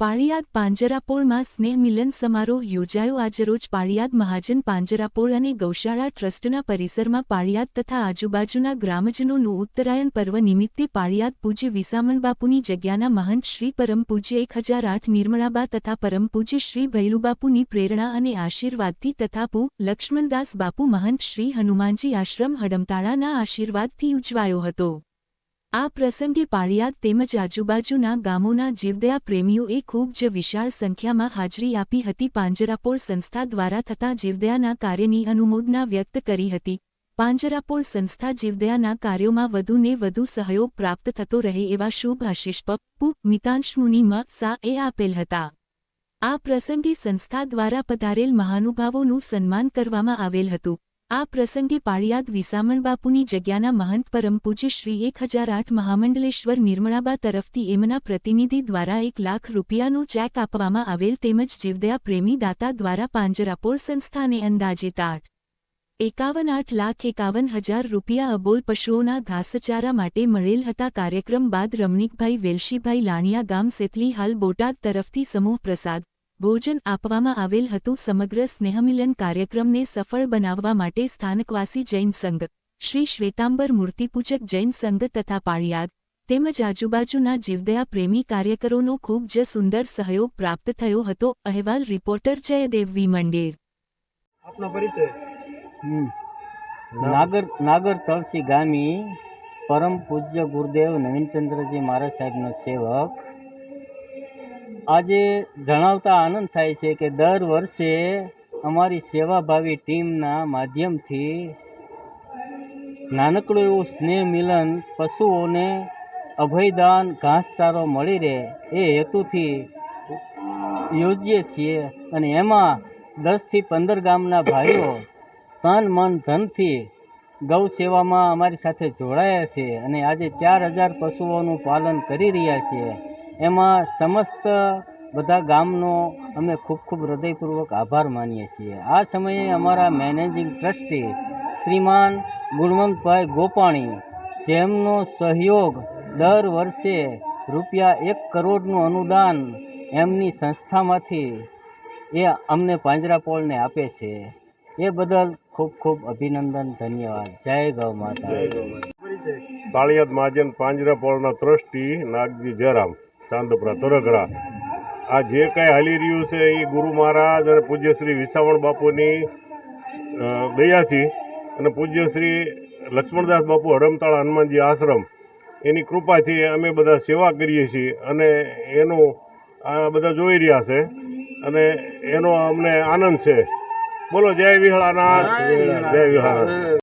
પાળિયાદ પાંજરાપોળમાં સ્નેહ મિલન સમારોહ યોજાયો. આજરોજ પાળિયાદ મહાજન પાંજરાપોળ અને ગૌશાળા ટ્રસ્ટના પરિસરમાં પાળિયાદ તથા આજુબાજુના ગ્રામજનોનું ઉત્તરાયણ પર્વ નિમિત્તે પાળિયાદ પૂજ્ય વિસામણબાપુની જગ્યાના મહંત શ્રી પરમ પૂજ્ય એક હજાર આઠ નિર્મળાબા તથા પરમ પૂજ્ય શ્રી ભૈલુબાપુની પ્રેરણા અને આશીર્વાદથી તથા પુ. લક્ષ્મણદાસ બાપુ મહંત શ્રી હનુમાનજી આશ્રમ હડમતાળાના આશીર્વાદથી ઉજવાયો હતો. આ પ્રસંગે પાળિયાદ તેમજ આજુબાજુના ગામોના જીવદયા પ્રેમીઓએ ખૂબ જ વિશાળ સંખ્યામાં હાજરી આપી હતી. પાંજરાપોળ સંસ્થા દ્વારા થતા જીવદયાના કાર્યની અનુમોદના વ્યક્ત કરી હતી. પાંજરાપોળ સંસ્થા જીવદયાના કાર્યોમાં વધુને વધુ સહયોગ પ્રાપ્ત થતો રહે એવા શુભ આશીષ પપ્પુ મિતાંશ મ સા એ આપેલ હતા. આ પ્રસંગે સંસ્થા દ્વારા પધારેલ મહાનુભાવોનું સન્માન કરવામાં આવેલ હતું. આ પ્રસંગે પાળિયાદ વિસામણબાપુની જગ્યાના મહંત પરમ પૂજ્ય શ્રી એક હજાર આઠ મહામંડલેશ્વર નિર્મળાબા તરફથી એમના પ્રતિનિધિ દ્વારા એક લાખ રૂપિયાનો ચેક આપવામાં આવેલ તેમજ જીવદયા પ્રેમી દાતા દ્વારા પાંજરાપોર સંસ્થાને અંદાજે તાટ. એકાવન આઠ લાખ એકાવન હજાર રૂપિયા અબોલ પશુઓના ઘાસચારા માટે મળેલ હતા કાર્યક્રમ બાદ રમણીકભાઈ વેલશીભાઈ લાણિયા ગામ સેતલી હાલ બોટાદ તરફથી સમૂહ પ્રસાદ ભોજન આપવામાં આવેલ હતું સમગ્ર સ્નેહમિલન કાર્યક્રમને સફળ બનાવવા માટે સ્થાનકવાસી જૈન સંઘ શ્રી શ્વેતાંબર મૂર્તિપૂજક જૈન સંઘ તથા પાળિયાદ તેમજ આજુબાજુના જીવદયા પ્રેમી કાર્યકરોનો ખૂબ જ સુંદર સહયોગ પ્રાપ્ત થયો હતો અહેવાલ રિપોર્ટર જયદેવ વી. મંડેર. આપનો પરિચય. હમ. નાગર નાગર તળસી ગામી પરમ પૂજ્ય ગુરુદેવ નવીનચંદ્રજી મહારાજ સાહેબનો સેવક આજે જણાવતા આનંદ થાય છે કે દર વર્ષે અમારી સેવાભાવી ટીમના માધ્યમથી નાનકડું એવું સ્નેહ મિલન પશુઓને અભયદાન, ઘાસચારો મળી રહે એ હેતુથી યોજીએ છીએ અને એમાં દસથી પંદર ગામના ભાઈઓ તન, મન, ધનથી ગૌ સેવામાં અમારી સાથે જોડાયા છે અને આજે ચાર હજાર પશુઓનું પાલન કરી રહ્યા છીએ એમાં સમસ્ત બધા ગામનો અમે ખૂબ ખૂબ હૃદયપૂર્વક આભાર માનીએ છીએ. આ સમયે અમારા મેનેજિંગ ટ્રસ્ટી શ્રીમાન ગુણવંતભાઈ ગોપાણી, જેમનો સહયોગ દર વર્ષે રૂપિયા એક કરોડનું અનુદાન એમની સંસ્થામાંથી એ અમને પાંજરાપોળને આપે છે. એ બદલ ખૂબ ખૂબ અભિનંદન, ધન્યવાદ. જય ગૌ માતા તાળિયાદ મહાજન પાંજરાપોળના ટ્રસ્ટી નાગજી જયરામ. ચાંદપરા તરગરા આ જે કાંઈ હાલી રહ્યું છે એ ગુરુ મહારાજ અને પૂજ્ય શ્રી વિસાવણ બાપુની દયાથી અને પૂજ્ય શ્રી લક્ષ્મણદાસ બાપુ હડમતાળા હનુમાનજી આશ્રમ એની કૃપાથી અમે બધા સેવા કરીએ છીએ અને એનું આ બધા જોઈ રહ્યા છે અને એનો અમને આનંદ છે. બોલો જય વિહળાનાથ. જય વિહળાનાથ.